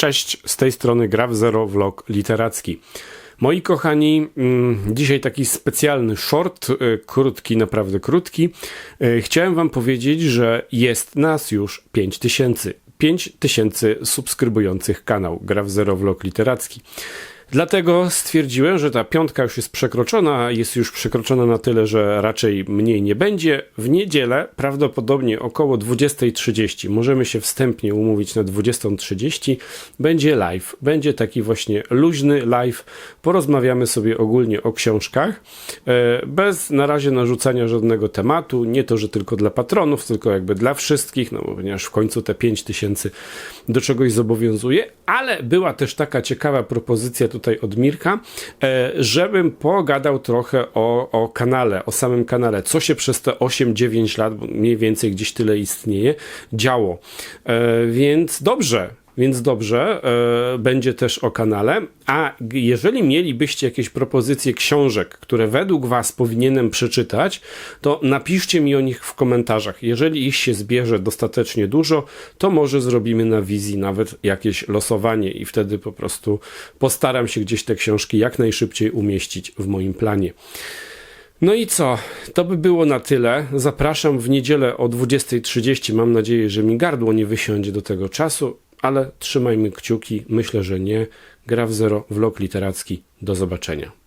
Cześć, z tej strony Gra w Zero Vlog Literacki. Moi kochani, mm, dzisiaj taki specjalny short, y, krótki, naprawdę krótki. Y, Chciałem wam powiedzieć, że jest nas już 5000. 5000 subskrybujących kanał Gra w Zero Vlog Literacki. Dlatego stwierdziłem, że ta piątka już jest przekroczona, jest już przekroczona na tyle, że raczej mniej nie będzie. W niedzielę, prawdopodobnie około 20.30, możemy się wstępnie umówić na 20.30, będzie live. Będzie taki właśnie luźny live. Porozmawiamy sobie ogólnie o książkach, e, bez na razie narzucania żadnego tematu. Nie to, że tylko dla patronów, tylko jakby dla wszystkich, no bo ponieważ w końcu te 5000 do czegoś zobowiązuje, ale była też taka ciekawa propozycja tutaj od Mirka, e, żebym pogadał trochę o, o kanale, o samym kanale, co się przez te 8-9 lat, mniej więcej gdzieś tyle istnieje, działo. E, Więc dobrze, więc dobrze, e, będzie też o kanale. A jeżeli mielibyście jakieś propozycje książek, które według Was powinienem przeczytać, to napiszcie mi o nich w komentarzach. Jeżeli ich się zbierze dostatecznie dużo, to może zrobimy na wizji nawet jakieś losowanie i wtedy po prostu postaram się gdzieś te książki jak najszybciej umieścić w moim planie. No i co? To by było na tyle. Zapraszam w niedzielę o 20.30. Mam nadzieję, że mi gardło nie wysiądzie do tego czasu, ale trzymajmy kciuki. Myślę, że nie. Gra w zero, vlog literacki. Do zobaczenia.